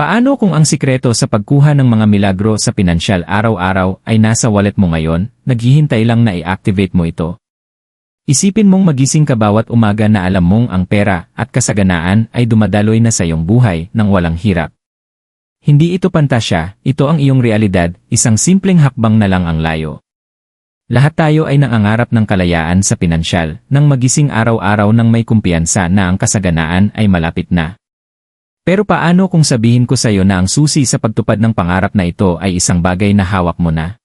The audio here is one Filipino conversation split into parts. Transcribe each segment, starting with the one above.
Paano kung ang sikreto sa pagkuha ng mga milagro sa pinansyal araw-araw ay nasa wallet mo ngayon, naghihintay lang na i-activate mo ito? Isipin mong magising ka bawat umaga na alam mong ang pera at kasaganaan ay dumadaloy na sa iyong buhay nang walang hirap. Hindi ito pantasya, ito ang iyong realidad, isang simpleng hakbang na lang ang layo. Lahat tayo ay nangangarap ng kalayaan sa pinansyal, nang magising araw-araw nang may kumpiyansa na ang kasaganaan ay malapit na. Pero paano kung sabihin ko sa iyo na ang susi sa pagtupad ng pangarap na ito ay isang bagay na hawak mo na?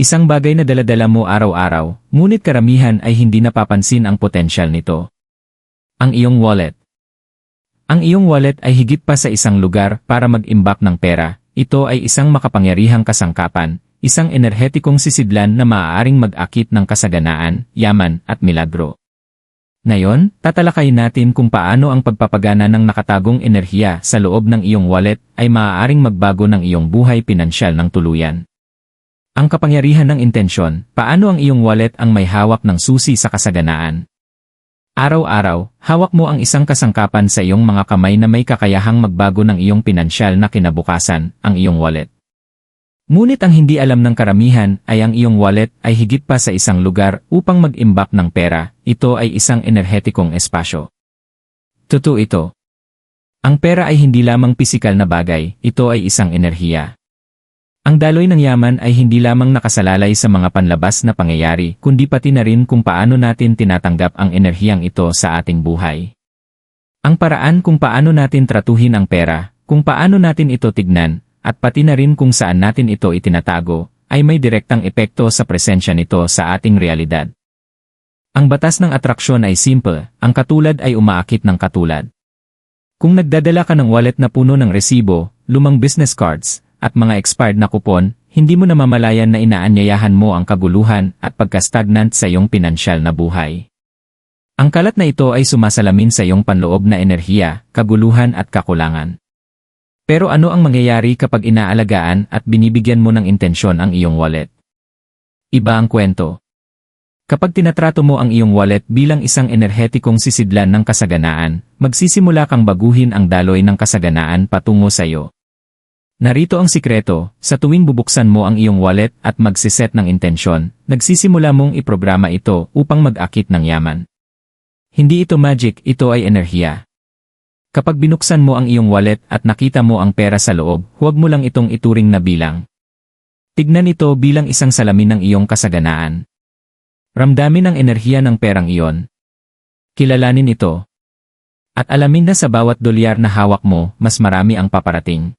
Isang bagay na daladala mo araw-araw, ngunit karamihan ay hindi napapansin ang potensyal nito. Ang iyong wallet. Ang iyong wallet ay higit pa sa isang lugar para mag-imbak ng pera. Ito ay isang makapangyarihang kasangkapan, isang enerhetikong sisidlan na maaaring mag-akit ng kasaganaan, yaman, at milagro. Ngayon, tatalakayin natin kung paano ang pagpapagana ng nakatagong enerhiya sa loob ng iyong wallet ay maaaring magbago ng iyong buhay pinansyal ng tuluyan. Ang kapangyarihan ng intensyon, paano ang iyong wallet ang may hawak ng susi sa kasaganaan? Araw-araw, hawak mo ang isang kasangkapan sa iyong mga kamay na may kakayahang magbago ng iyong pinansyal na kinabukasan, ang iyong wallet. Ngunit ang hindi alam ng karamihan ay ang iyong wallet ay higit pa sa isang lugar upang mag-imbak ng pera, ito ay isang enerhetikong espasyo. Totoo ito. Ang pera ay hindi lamang pisikal na bagay, ito ay isang enerhiya. Ang daloy ng yaman ay hindi lamang nakasalalay sa mga panlabas na pangyayari, kundi pati na rin kung paano natin tinatanggap ang enerhiyang ito sa ating buhay. Ang paraan kung paano natin tratuhin ang pera, kung paano natin ito tignan, at pati na rin kung saan natin ito itinatago, ay may direktang epekto sa presensya nito sa ating realidad. Ang batas ng atraksyon ay simple, ang katulad ay umaakit ng katulad. Kung nagdadala ka ng wallet na puno ng resibo, lumang business cards, at mga expired na kupon, hindi mo namamalayan na inaanyayahan mo ang kaguluhan at pagka-stagnant sa iyong pinansyal na buhay. Ang kalat na ito ay sumasalamin sa iyong panloob na enerhiya, kaguluhan at kakulangan. Pero ano ang mangyayari kapag inaalagaan at binibigyan mo ng intensyon ang iyong wallet? Iba ang kwento. Kapag tinatrato mo ang iyong wallet bilang isang enerhetikong sisidlan ng kasaganaan, magsisimula kang baguhin ang daloy ng kasaganaan patungo sa iyo. Narito ang sikreto, sa tuwing bubuksan mo ang iyong wallet at magsiset ng intensyon, nagsisimula mong iprograma ito upang mag-akit ng yaman. Hindi ito magic, ito ay enerhiya. Kapag binuksan mo ang iyong wallet at nakita mo ang pera sa loob, huwag mo lang itong ituring na bilang. Tignan ito bilang isang salamin ng iyong kasaganaan. Ramdamin ang enerhiya ng perang iyon. Kilalanin ito. At alamin na sa bawat dolyar na hawak mo, mas marami ang paparating.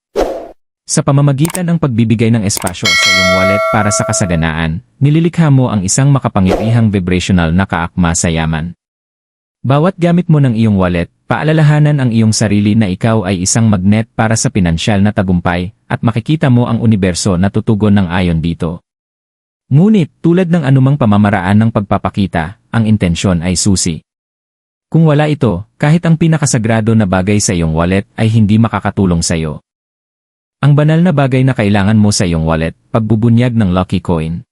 Sa pamamagitan ng pagbibigay ng espasyo sa iyong wallet para sa kasaganaan, nililikha mo ang isang makapangyarihang vibrational na kaakma sa yaman. Bawat gamit mo ng iyong wallet, paalalahanan ang iyong sarili na ikaw ay isang magnet para sa pinansyal na tagumpay, at makikita mo ang universo na tutugon ng ayon dito. Ngunit, tulad ng anumang pamamaraan ng pagpapakita, ang intensyon ay susi. Kung wala ito, kahit ang pinakasagrado na bagay sa iyong wallet ay hindi makakatulong sa iyo. Ang banal na bagay na kailangan mo sa iyong wallet, pagbubunyag ng lucky coin.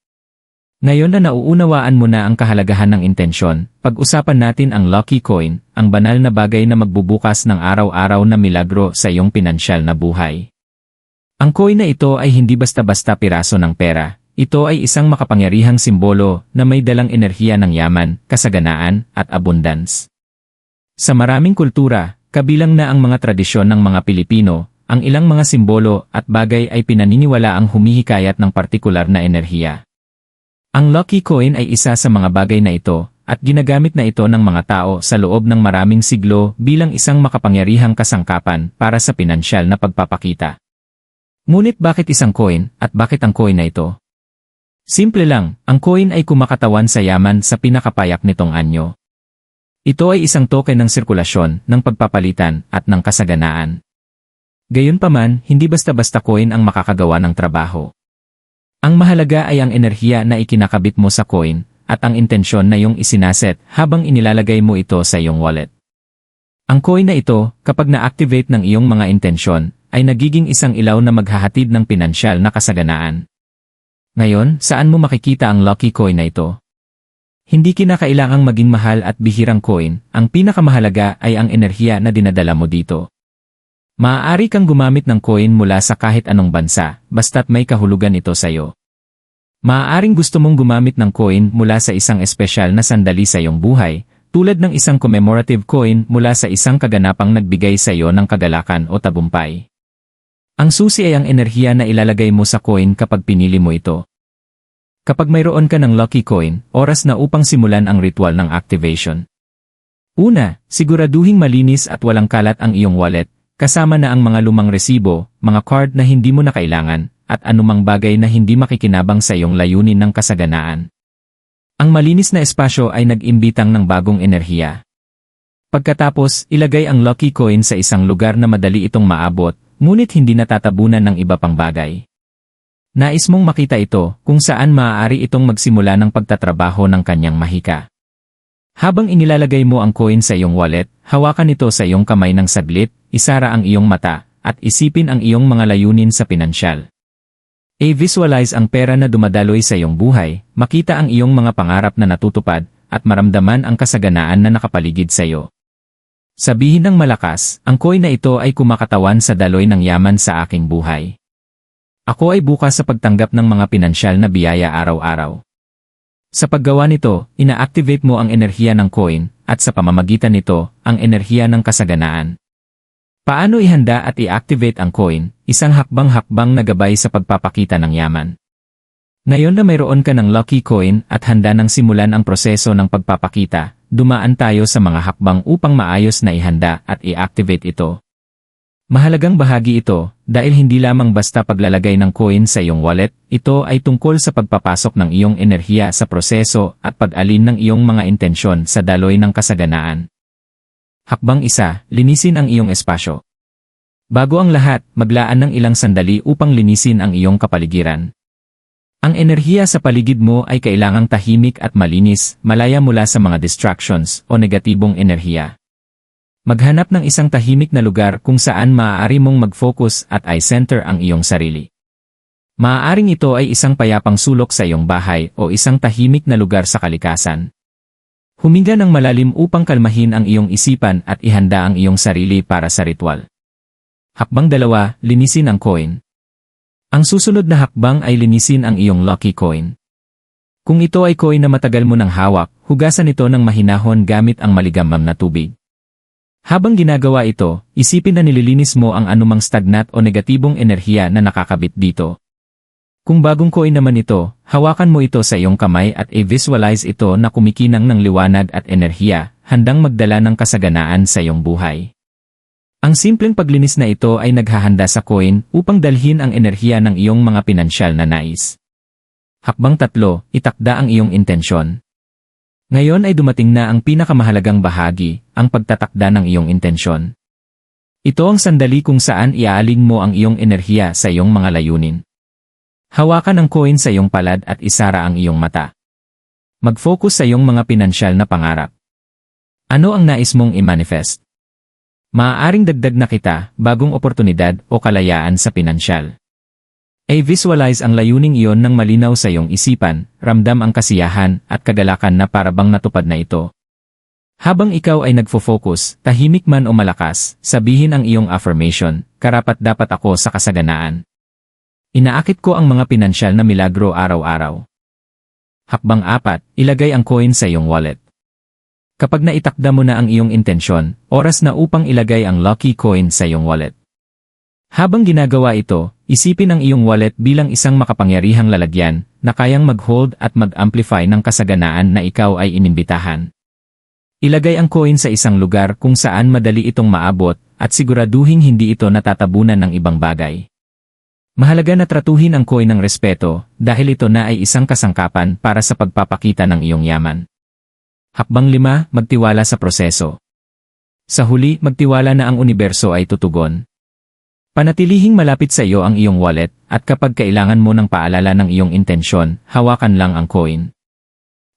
Ngayon na nauunawaan mo na ang kahalagahan ng intensyon, pag-usapan natin ang lucky coin, ang banal na bagay na magbubukas ng araw-araw na milagro sa iyong pinansyal na buhay. Ang coin na ito ay hindi basta-basta piraso ng pera, ito ay isang makapangyarihang simbolo na may dalang enerhiya ng yaman, kasaganaan, at abundance. Sa maraming kultura, kabilang na ang mga tradisyon ng mga Pilipino, ang ilang mga simbolo at bagay ay pinaniniwala ang humihikayat ng partikular na enerhiya. Ang lucky coin ay isa sa mga bagay na ito, at ginagamit na ito ng mga tao sa loob ng maraming siglo bilang isang makapangyarihang kasangkapan para sa pinansyal na pagpapakita. Ngunit bakit isang coin, at bakit ang coin na ito? Simple lang, ang coin ay kumakatawan sa yaman sa pinakapayak nitong anyo. Ito ay isang token ng sirkulasyon, ng pagpapalitan, at ng kasaganaan. Gayunpaman, hindi basta-basta coin ang makakagawa ng trabaho. Ang mahalaga ay ang enerhiya na ikinakabit mo sa coin, at ang intensyon na iyong isinaset habang inilalagay mo ito sa iyong wallet. Ang coin na ito, kapag na-activate ng iyong mga intensyon, ay nagiging isang ilaw na maghahatid ng pinansyal na kasaganaan. Ngayon, saan mo makikita ang lucky coin na ito? Hindi kinakailangang maging mahal at bihirang coin, ang pinakamahalaga ay ang enerhiya na dinadala mo dito. Maaari kang gumamit ng coin mula sa kahit anong bansa, basta't may kahulugan ito sa'yo. Maaaring gusto mong gumamit ng coin mula sa isang espesyal na sandali sa iyong buhay, tulad ng isang commemorative coin mula sa isang kaganapang nagbigay sa iyo ng kagalakan o tagumpay. Ang susi ay ang enerhiya na ilalagay mo sa coin kapag pinili mo ito. Kapag mayroon ka ng lucky coin, oras na upang simulan ang ritual ng activation. Una, siguraduhing malinis at walang kalat ang iyong wallet, kasama na ang mga lumang resibo, mga card na hindi mo na kailangan, at anumang bagay na hindi makikinabang sa iyong layunin ng kasaganaan. Ang malinis na espasyo ay nag-imbitang ng bagong enerhiya. Pagkatapos, ilagay ang lucky coin sa isang lugar na madali itong maabot, ngunit hindi natatabunan ng iba pang bagay. Nais mong makita ito kung saan maaari itong magsimula ng pagtatrabaho ng kanyang mahika. Habang inilalagay mo ang coin sa iyong wallet, hawakan ito sa iyong kamay ng saglit, isara ang iyong mata, at isipin ang iyong mga layunin sa pinansyal. I-visualize ang pera na dumadaloy sa iyong buhay, makita ang iyong mga pangarap na natutupad, at maramdaman ang kasaganaan na nakapaligid sa iyo. Sabihin ng malakas, ang coin na ito ay kumakatawan sa daloy ng yaman sa aking buhay. Ako ay bukas sa pagtanggap ng mga pinansyal na biyaya araw-araw. Sa paggawa nito, ina-activate mo ang enerhiya ng coin, at sa pamamagitan nito, ang enerhiya ng kasaganaan. Paano ihanda at i-activate ang coin, isang hakbang-hakbang na gabay sa pagpapakita ng yaman. Ngayon na mayroon ka ng lucky coin at handa nang simulan ang proseso ng pagpapakita, dumaan tayo sa mga hakbang upang maayos na ihanda at i-activate ito. Mahalagang bahagi ito, dahil hindi lamang basta paglalagay ng coin sa iyong wallet, ito ay tungkol sa pagpapasok ng iyong enerhiya sa proseso at pag-alin ng iyong mga intensyon sa daloy ng kasaganaan. Hakbang isa, linisin ang iyong espasyo. Bago ang lahat, maglaan ng ilang sandali upang linisin ang iyong kapaligiran. Ang enerhiya sa paligid mo ay kailangang tahimik at malinis, malaya mula sa mga distractions o negatibong enerhiya. Maghanap ng isang tahimik na lugar kung saan maaari mong mag-focus at i-center ang iyong sarili. Maaaring ito ay isang payapang sulok sa iyong bahay o isang tahimik na lugar sa kalikasan. Huminga ng malalim upang kalmahin ang iyong isipan at ihanda ang iyong sarili para sa ritual. Hakbang dalawa, linisin ang coin. Ang susunod na hakbang ay linisin ang iyong lucky coin. Kung ito ay coin na matagal mo nang hawak, hugasan ito ng mahinahon gamit ang maligamam na tubig. Habang ginagawa ito, isipin na nililinis mo ang anumang stagnat o negatibong enerhiya na nakakabit dito. Kung bagong coin naman ito, hawakan mo ito sa iyong kamay at i-visualize ito na kumikinang ng liwanag at enerhiya, handang magdala ng kasaganaan sa iyong buhay. Ang simpleng paglinis na ito ay naghahanda sa coin upang dalhin ang enerhiya ng iyong mga pinansyal na nais. Hakbang tatlo, itakda ang iyong intensyon. Ngayon ay dumating na ang pinakamahalagang bahagi, ang pagtatakda ng iyong intensyon. Ito ang sandali kung saan iaaling mo ang iyong enerhiya sa iyong mga layunin. Hawakan ang coin sa iyong palad at isara ang iyong mata. Mag-focus sa iyong mga pinansyal na pangarap. Ano ang nais mong i-manifest? Maaaring dagdag na kita, bagong oportunidad o kalayaan sa pinansyal. I-visualize ang layuning iyon ng malinaw sa iyong isipan, ramdam ang kasiyahan at kagalakan na parabang natupad na ito. Habang ikaw ay nagfo-focus, tahimik man o malakas, sabihin ang iyong affirmation, karapat dapat ako sa kasaganaan. Inaakit ko ang mga pinansyal na milagro araw-araw. Hakbang apat, ilagay ang coin sa iyong wallet. Kapag naitakda mo na ang iyong intensyon, oras na upang ilagay ang lucky coin sa iyong wallet. Habang ginagawa ito, isipin ang iyong wallet bilang isang makapangyarihang lalagyan na kayang mag-hold at mag-amplify ng kasaganaan na ikaw ay inimbitahan. Ilagay ang coin sa isang lugar kung saan madali itong maabot at siguraduhin hindi ito natatabunan ng ibang bagay. Mahalaga na tratuhin ang coin ng respeto dahil ito na ay isang kasangkapan para sa pagpapakita ng iyong yaman. Hakbang lima, magtiwala sa proseso. Sa huli, magtiwala na ang universo ay tutugon. Panatilihing malapit sa iyo ang iyong wallet, at kapag kailangan mo ng paalala ng iyong intensyon, hawakan lang ang coin.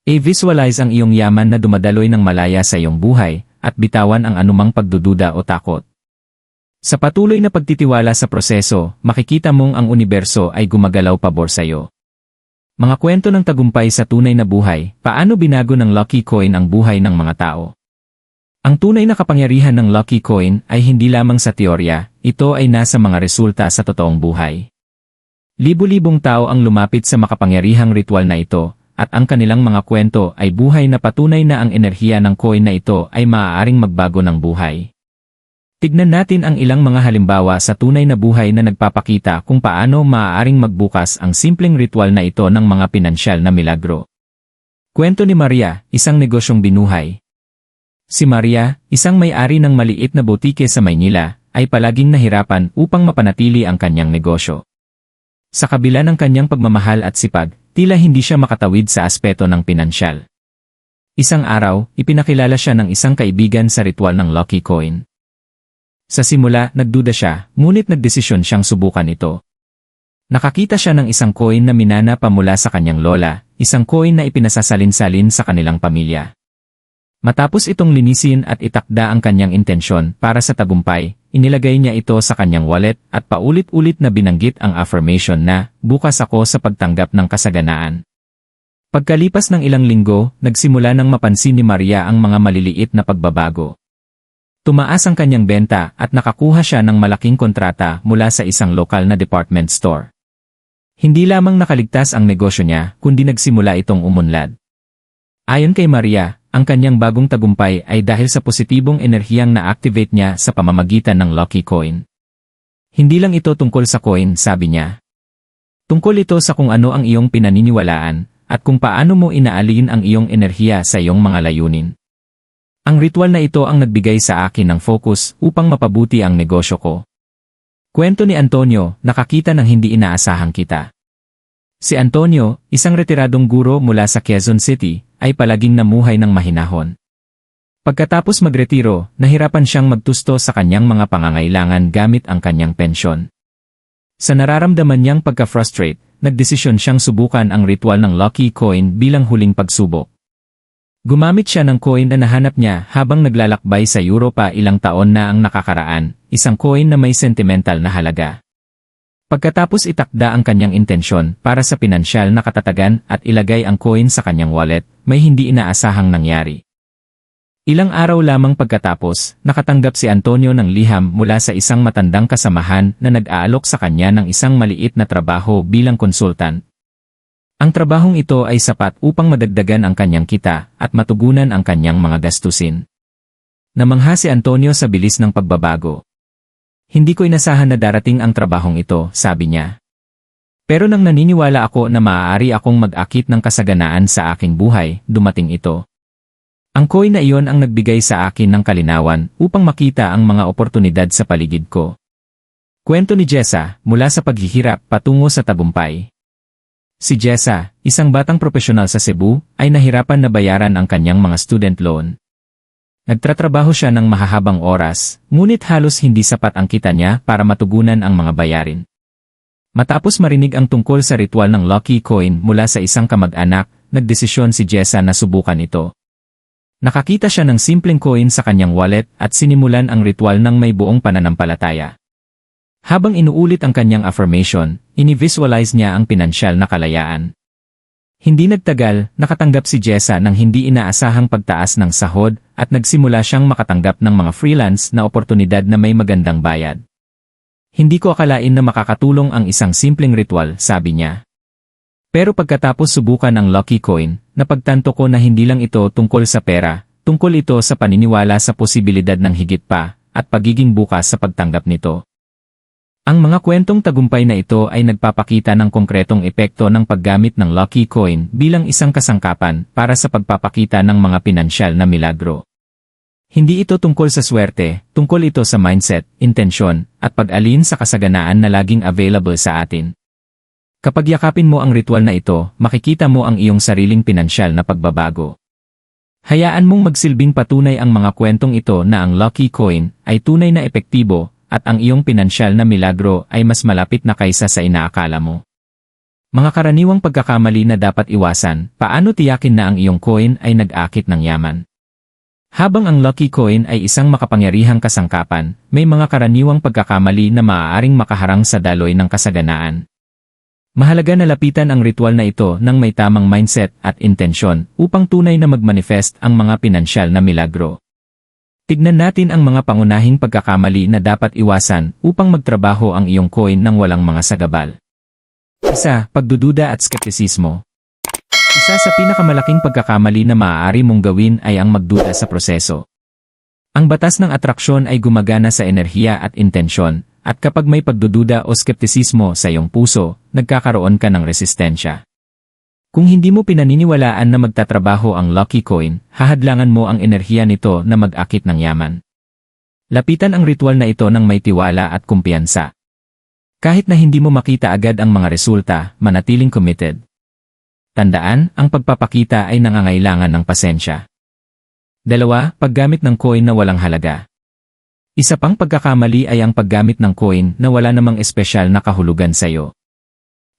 I-visualize ang iyong yaman na dumadaloy ng malaya sa iyong buhay, at bitawan ang anumang pagdududa o takot. Sa patuloy na pagtitiwala sa proseso, makikita mong ang universo ay gumagalaw pabor sa iyo. Mga kwento ng tagumpay sa tunay na buhay, paano binago ng Lucky Coin ang buhay ng mga tao. Ang tunay na kapangyarihan ng Lucky Coin ay hindi lamang sa teorya, ito ay nasa mga resulta sa totoong buhay. Libu-libong tao ang lumapit sa makapangyarihang ritual na ito, at ang kanilang mga kwento ay buhay na patunay na ang enerhiya ng coin na ito ay maaaring magbago ng buhay. Tignan natin ang ilang mga halimbawa sa tunay na buhay na nagpapakita kung paano maaaring magbukas ang simpleng ritual na ito ng mga pinansyal na milagro. Kwento ni Maria, isang negosyong binuhay. Si Maria, isang may-ari ng maliit na botike sa Maynila, ay palaging nahirapan upang mapanatili ang kanyang negosyo. Sa kabila ng kanyang pagmamahal at sipag, tila hindi siya makatawid sa aspeto ng pinansyal. Isang araw, ipinakilala siya ng isang kaibigan sa ritual ng Lucky Coin. Sa simula, nagduda siya, ngunit nagdesisyon siyang subukan ito. Nakakita siya ng isang coin na minana pa mula sa kanyang lola, isang coin na ipinasasalin-salin sa kanilang pamilya. Matapos itong linisin at itakda ang kanyang intensyon para sa tagumpay, inilagay niya ito sa kanyang wallet at paulit-ulit na binanggit ang affirmation na, bukas ako sa pagtanggap ng kasaganaan. Pagkalipas ng ilang linggo, nagsimula ng mapansin ni Maria ang mga maliliit na pagbabago. Tumaas ang kanyang benta at nakakuha siya ng malaking kontrata mula sa isang lokal na department store. Hindi lamang nakaligtas ang negosyo niya, kundi nagsimula itong umunlad. Ayon kay Maria, ang kanyang bagong tagumpay ay dahil sa positibong enerhiyang na-activate niya sa pamamagitan ng Lucky Coin. Hindi lang ito tungkol sa coin, sabi niya. Tungkol ito sa kung ano ang iyong pinaniniwalaan, at kung paano mo inaalin ang iyong enerhiya sa iyong mga layunin. Ang ritual na ito ang nagbigay sa akin ng focus upang mapabuti ang negosyo ko. Kwento ni Antonio, nakakita ng hindi inaasahang kita. Si Antonio, isang retiradong guro mula sa Quezon City, ay palaging namuhay ng mahinahon. Pagkatapos magretiro, nahirapan siyang magtusto sa kanyang mga pangangailangan gamit ang kanyang pensyon. Sa nararamdaman niyang pagka-frustrate, nagdesisyon siyang subukan ang ritual ng Lucky Coin bilang huling pagsubok. Gumamit siya ng coin na nahanap niya habang naglalakbay sa Europa ilang taon na ang nakakaraan, isang coin na may sentimental na halaga. Pagkatapos itakda ang kanyang intensyon para sa pinansyal na katatagan at ilagay ang coin sa kanyang wallet, may hindi inaasahang nangyari. Ilang araw lamang pagkatapos, nakatanggap si Antonio ng liham mula sa isang matandang kasamahan na nag-aalok sa kanya ng isang maliit na trabaho bilang konsultant ang trabahong ito ay sapat upang madagdagan ang kanyang kita at matugunan ang kanyang mga gastusin. Namangha si Antonio sa bilis ng pagbabago. Hindi ko inasahan na darating ang trabahong ito, sabi niya. Pero nang naniniwala ako na maaari akong mag-akit ng kasaganaan sa aking buhay, dumating ito. Ang coin na iyon ang nagbigay sa akin ng kalinawan upang makita ang mga oportunidad sa paligid ko. Kwento ni Jessa, mula sa paghihirap patungo sa tagumpay. Si Jessa, isang batang profesional sa Cebu, ay nahirapan na bayaran ang kanyang mga student loan. Nagtratrabaho siya ng mahahabang oras, ngunit halos hindi sapat ang kita niya para matugunan ang mga bayarin. Matapos marinig ang tungkol sa ritual ng Lucky Coin mula sa isang kamag-anak, nagdesisyon si Jessa na subukan ito. Nakakita siya ng simpleng coin sa kanyang wallet at sinimulan ang ritual ng may buong pananampalataya. Habang inuulit ang kanyang affirmation, inivisualize niya ang pinansyal na kalayaan. Hindi nagtagal, nakatanggap si Jessa ng hindi inaasahang pagtaas ng sahod at nagsimula siyang makatanggap ng mga freelance na oportunidad na may magandang bayad. Hindi ko akalain na makakatulong ang isang simpleng ritual, sabi niya. Pero pagkatapos subukan ang Lucky Coin, napagtanto ko na hindi lang ito tungkol sa pera, tungkol ito sa paniniwala sa posibilidad ng higit pa, at pagiging bukas sa pagtanggap nito. Ang mga kwentong tagumpay na ito ay nagpapakita ng konkretong epekto ng paggamit ng Lucky Coin bilang isang kasangkapan para sa pagpapakita ng mga pinansyal na milagro. Hindi ito tungkol sa swerte, tungkol ito sa mindset, intensyon, at pag-alin sa kasaganaan na laging available sa atin. Kapag yakapin mo ang ritual na ito, makikita mo ang iyong sariling pinansyal na pagbabago. Hayaan mong magsilbing patunay ang mga kwentong ito na ang Lucky Coin ay tunay na epektibo at ang iyong pinansyal na milagro ay mas malapit na kaysa sa inaakala mo. Mga karaniwang pagkakamali na dapat iwasan, paano tiyakin na ang iyong coin ay nag-akit ng yaman? Habang ang lucky coin ay isang makapangyarihang kasangkapan, may mga karaniwang pagkakamali na maaaring makaharang sa daloy ng kasaganaan. Mahalaga na lapitan ang ritual na ito ng may tamang mindset at intensyon upang tunay na magmanifest ang mga pinansyal na milagro. Tignan natin ang mga pangunahing pagkakamali na dapat iwasan upang magtrabaho ang iyong coin ng walang mga sagabal. Isa, pagdududa at skeptisismo. Isa sa pinakamalaking pagkakamali na maaari mong gawin ay ang magduda sa proseso. Ang batas ng atraksyon ay gumagana sa enerhiya at intensyon, at kapag may pagdududa o skeptisismo sa iyong puso, nagkakaroon ka ng resistensya. Kung hindi mo pinaniniwalaan na magtatrabaho ang Lucky Coin, hahadlangan mo ang enerhiya nito na mag-akit ng yaman. Lapitan ang ritual na ito ng may tiwala at kumpiyansa. Kahit na hindi mo makita agad ang mga resulta, manatiling committed. Tandaan, ang pagpapakita ay nangangailangan ng pasensya. Dalawa, paggamit ng coin na walang halaga. Isa pang pagkakamali ay ang paggamit ng coin na wala namang espesyal na kahulugan sa iyo.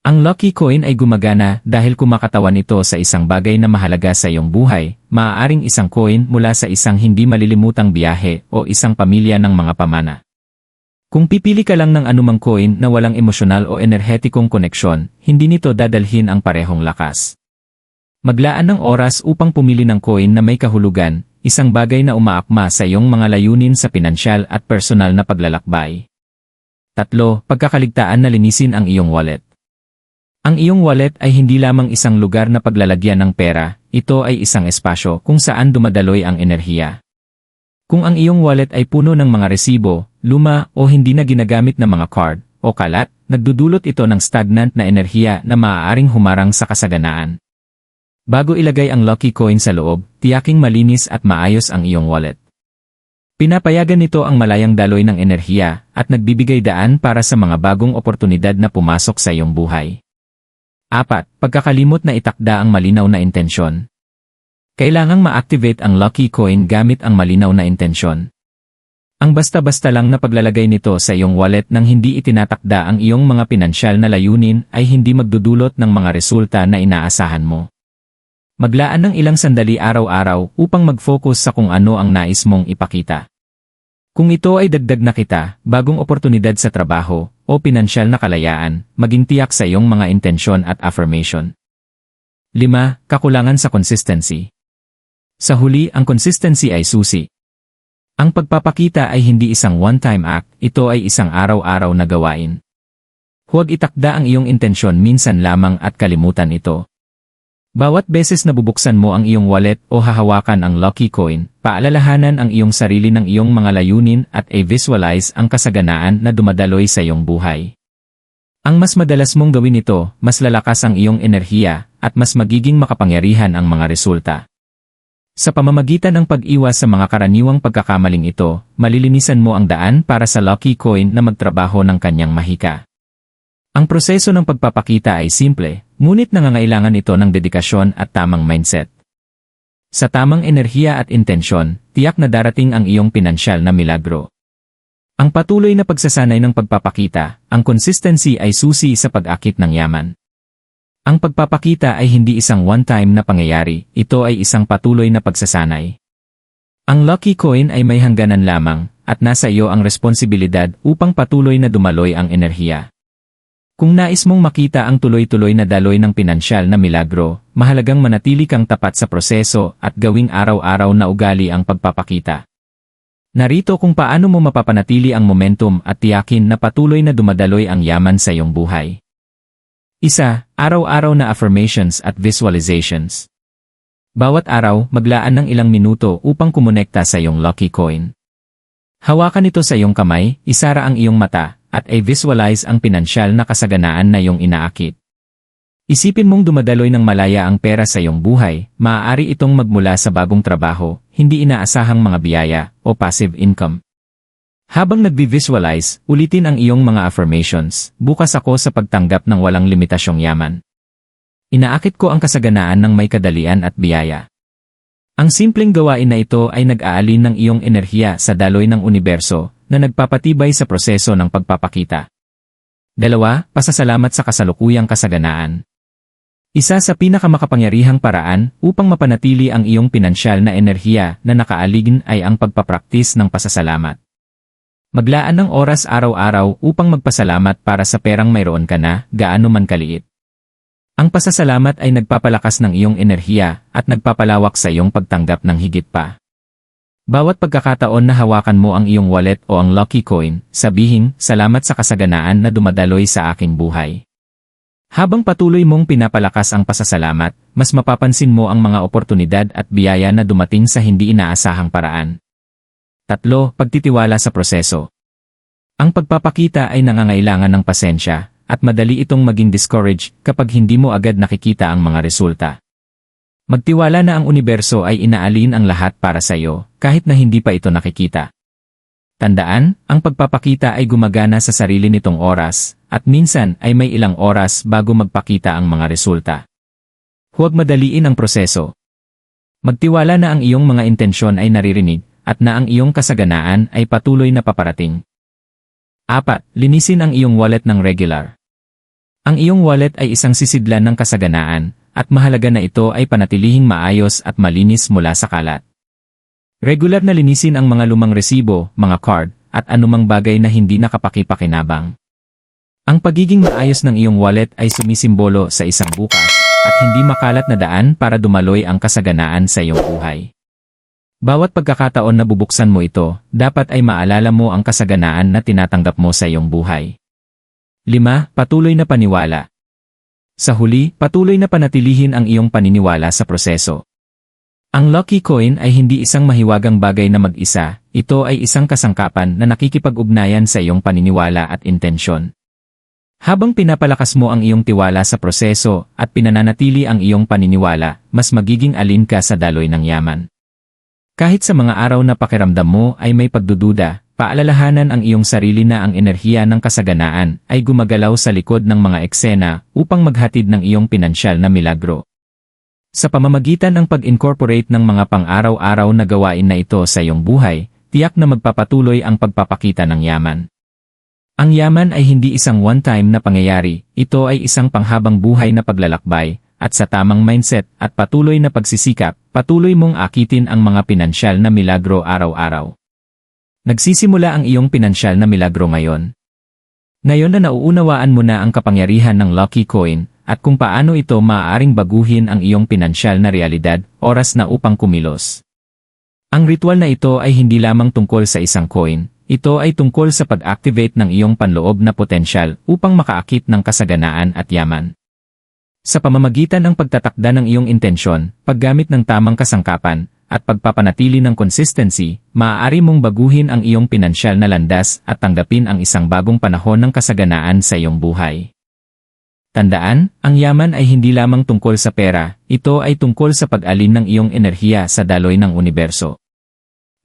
Ang Lucky Coin ay gumagana dahil kumakatawan ito sa isang bagay na mahalaga sa iyong buhay, maaaring isang coin mula sa isang hindi malilimutang biyahe o isang pamilya ng mga pamana. Kung pipili ka lang ng anumang coin na walang emosyonal o enerhetikong koneksyon, hindi nito dadalhin ang parehong lakas. Maglaan ng oras upang pumili ng coin na may kahulugan, isang bagay na umaakma sa iyong mga layunin sa pinansyal at personal na paglalakbay. Tatlo, pagkakaligtaan na linisin ang iyong wallet. Ang iyong wallet ay hindi lamang isang lugar na paglalagyan ng pera, ito ay isang espasyo kung saan dumadaloy ang enerhiya. Kung ang iyong wallet ay puno ng mga resibo, luma o hindi na ginagamit na mga card o kalat, nagdudulot ito ng stagnant na enerhiya na maaaring humarang sa kasaganaan. Bago ilagay ang lucky coin sa loob, tiyaking malinis at maayos ang iyong wallet. Pinapayagan nito ang malayang daloy ng enerhiya at nagbibigay daan para sa mga bagong oportunidad na pumasok sa iyong buhay. Apat, pagkakalimot na itakda ang malinaw na intensyon. Kailangang ma-activate ang Lucky Coin gamit ang malinaw na intensyon. Ang basta-basta lang na paglalagay nito sa iyong wallet nang hindi itinatakda ang iyong mga pinansyal na layunin ay hindi magdudulot ng mga resulta na inaasahan mo. Maglaan ng ilang sandali araw-araw upang mag-focus sa kung ano ang nais mong ipakita. Kung ito ay dagdag na kita, bagong oportunidad sa trabaho, o pinansyal na kalayaan, maging tiyak sa iyong mga intensyon at affirmation. 5. Kakulangan sa consistency. Sa huli, ang consistency ay susi. Ang pagpapakita ay hindi isang one-time act, ito ay isang araw-araw na gawain. Huwag itakda ang iyong intensyon minsan lamang at kalimutan ito. Bawat beses na bubuksan mo ang iyong wallet o hahawakan ang lucky coin, paalalahanan ang iyong sarili ng iyong mga layunin at i-visualize ang kasaganaan na dumadaloy sa iyong buhay. Ang mas madalas mong gawin ito, mas lalakas ang iyong enerhiya at mas magiging makapangyarihan ang mga resulta. Sa pamamagitan ng pag-iwas sa mga karaniwang pagkakamaling ito, malilinisan mo ang daan para sa lucky coin na magtrabaho ng kanyang mahika. Ang proseso ng pagpapakita ay simple, ngunit nangangailangan ito ng dedikasyon at tamang mindset. Sa tamang enerhiya at intensyon, tiyak na darating ang iyong pinansyal na milagro. Ang patuloy na pagsasanay ng pagpapakita, ang consistency ay susi sa pag-akit ng yaman. Ang pagpapakita ay hindi isang one-time na pangyayari, ito ay isang patuloy na pagsasanay. Ang lucky coin ay may hangganan lamang, at nasa iyo ang responsibilidad upang patuloy na dumaloy ang enerhiya. Kung nais mong makita ang tuloy-tuloy na daloy ng pinansyal na milagro, mahalagang manatili kang tapat sa proseso at gawing araw-araw na ugali ang pagpapakita. Narito kung paano mo mapapanatili ang momentum at tiyakin na patuloy na dumadaloy ang yaman sa iyong buhay. Isa, araw-araw na affirmations at visualizations. Bawat araw, maglaan ng ilang minuto upang kumonekta sa iyong lucky coin. Hawakan ito sa iyong kamay, isara ang iyong mata, at i-visualize ang pinansyal na kasaganaan na iyong inaakit. Isipin mong dumadaloy ng malaya ang pera sa iyong buhay, maaari itong magmula sa bagong trabaho, hindi inaasahang mga biyaya, o passive income. Habang nagbi-visualize, ulitin ang iyong mga affirmations, bukas ako sa pagtanggap ng walang limitasyong yaman. Inaakit ko ang kasaganaan ng may kadalian at biyaya. Ang simpleng gawain na ito ay nag-aalin ng iyong enerhiya sa daloy ng universo, na nagpapatibay sa proseso ng pagpapakita. Dalawa, pasasalamat sa kasalukuyang kasaganaan. Isa sa pinakamakapangyarihang paraan upang mapanatili ang iyong pinansyal na enerhiya na nakaaligin ay ang pagpapraktis ng pasasalamat. Maglaan ng oras araw-araw upang magpasalamat para sa perang mayroon ka na, gaano man kaliit. Ang pasasalamat ay nagpapalakas ng iyong enerhiya at nagpapalawak sa iyong pagtanggap ng higit pa. Bawat pagkakataon na hawakan mo ang iyong wallet o ang lucky coin, sabihin, salamat sa kasaganaan na dumadaloy sa aking buhay. Habang patuloy mong pinapalakas ang pasasalamat, mas mapapansin mo ang mga oportunidad at biyaya na dumating sa hindi inaasahang paraan. Tatlo, pagtitiwala sa proseso. Ang pagpapakita ay nangangailangan ng pasensya, at madali itong maging discouraged kapag hindi mo agad nakikita ang mga resulta. Magtiwala na ang universo ay inaalin ang lahat para sa iyo, kahit na hindi pa ito nakikita. Tandaan, ang pagpapakita ay gumagana sa sarili nitong oras, at minsan ay may ilang oras bago magpakita ang mga resulta. Huwag madaliin ang proseso. Magtiwala na ang iyong mga intensyon ay naririnig, at na ang iyong kasaganaan ay patuloy na paparating. 4. Linisin ang iyong wallet ng regular. Ang iyong wallet ay isang sisidlan ng kasaganaan, at mahalaga na ito ay panatilihing maayos at malinis mula sa kalat. Regular na linisin ang mga lumang resibo, mga card, at anumang bagay na hindi nakapakipakinabang. Ang pagiging maayos ng iyong wallet ay sumisimbolo sa isang bukas, at hindi makalat na daan para dumaloy ang kasaganaan sa iyong buhay. Bawat pagkakataon na bubuksan mo ito, dapat ay maalala mo ang kasaganaan na tinatanggap mo sa iyong buhay. 5. Patuloy na paniwala. Sa huli, patuloy na panatilihin ang iyong paniniwala sa proseso. Ang lucky coin ay hindi isang mahiwagang bagay na mag-isa, ito ay isang kasangkapan na nakikipag-ugnayan sa iyong paniniwala at intensyon. Habang pinapalakas mo ang iyong tiwala sa proseso at pinananatili ang iyong paniniwala, mas magiging alin ka sa daloy ng yaman. Kahit sa mga araw na pakiramdam mo ay may pagdududa, Paalalahanan ang iyong sarili na ang enerhiya ng kasaganaan ay gumagalaw sa likod ng mga eksena upang maghatid ng iyong pinansyal na milagro. Sa pamamagitan ng pag-incorporate ng mga pang-araw-araw na gawain na ito sa iyong buhay, tiyak na magpapatuloy ang pagpapakita ng yaman. Ang yaman ay hindi isang one-time na pangyayari, ito ay isang panghabang buhay na paglalakbay, at sa tamang mindset at patuloy na pagsisikap, patuloy mong akitin ang mga pinansyal na milagro araw-araw. Nagsisimula ang iyong pinansyal na milagro ngayon. Ngayon na nauunawaan mo na ang kapangyarihan ng Lucky Coin at kung paano ito maaaring baguhin ang iyong pinansyal na realidad, oras na upang kumilos. Ang ritual na ito ay hindi lamang tungkol sa isang coin, ito ay tungkol sa pag-activate ng iyong panloob na potensyal upang makaakit ng kasaganaan at yaman. Sa pamamagitan ng pagtatakda ng iyong intensyon, paggamit ng tamang kasangkapan, at pagpapanatili ng consistency, maaari mong baguhin ang iyong pinansyal na landas at tanggapin ang isang bagong panahon ng kasaganaan sa iyong buhay. Tandaan, ang yaman ay hindi lamang tungkol sa pera, ito ay tungkol sa pag-alin ng iyong enerhiya sa daloy ng universo.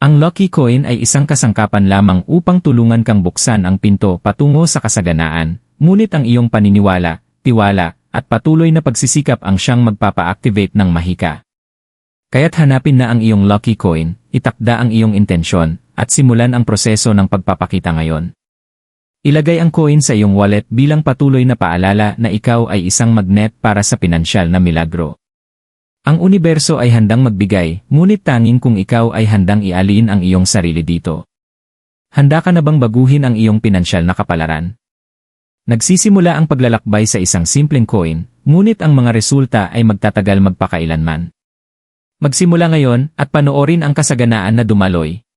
Ang Lucky Coin ay isang kasangkapan lamang upang tulungan kang buksan ang pinto patungo sa kasaganaan, ngunit ang iyong paniniwala, tiwala, at patuloy na pagsisikap ang siyang magpapa-activate ng mahika. Kaya't hanapin na ang iyong lucky coin, itakda ang iyong intensyon, at simulan ang proseso ng pagpapakita ngayon. Ilagay ang coin sa iyong wallet bilang patuloy na paalala na ikaw ay isang magnet para sa pinansyal na milagro. Ang universo ay handang magbigay, ngunit tanging kung ikaw ay handang ialin ang iyong sarili dito. Handa ka na bang baguhin ang iyong pinansyal na kapalaran? Nagsisimula ang paglalakbay sa isang simpleng coin, ngunit ang mga resulta ay magtatagal magpakailanman. Magsimula ngayon at panoorin ang kasaganaan na dumaloy,